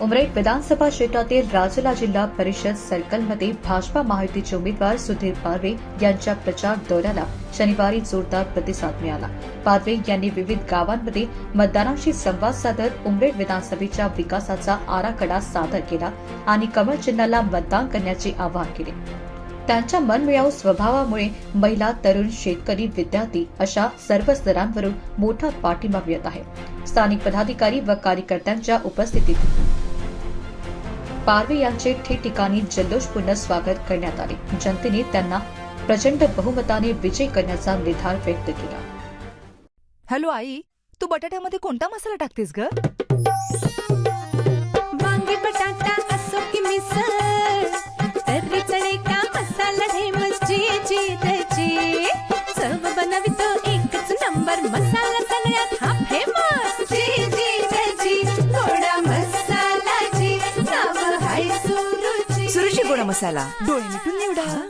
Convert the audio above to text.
उमरेड विधानसभा क्षेत्रातील राजला जिल्हा परिषद सर्कलमध्ये भाजपा महायुतीचे उमेदवार सुधीर पारवे यांच्या प्रचार दौऱ्याला शनिवारी जोरदार प्रतिसाद मिळाला. पारवे यांनी विविध गावांमध्ये मतदारांशी संवाद साधत उमरेड विधानसभेच्या विकासाचा आराखडा सादर केला आणि कमळ चिन्हाला मतदान करण्याचे आवाहन केले. त्यांच्या मनमिळाऊ स्वभावामुळे महिला तरुण शेतकरी विद्यार्थी अशा सर्व स्तरांवरून मोठा पाठिंबा मिळत आहे. स्थानिक पदाधिकारी व कार्यकर्त्यांच्या उपस्थितीत पारवे यांचे ठिकठिकाणी जल्लोषपूर्ण स्वागत करण्यात आले. जनतेने त्यांना प्रचंड बहुमताने विजय करण्याचा निर्धार व्यक्त केला. हॅलो आई तू बटाट्यामध्ये कोणता मसाला टाकतेस ग? मसाला जी नाव हाय सुरुची सुरुची गोडा मसाला डोळे मिटून निवडा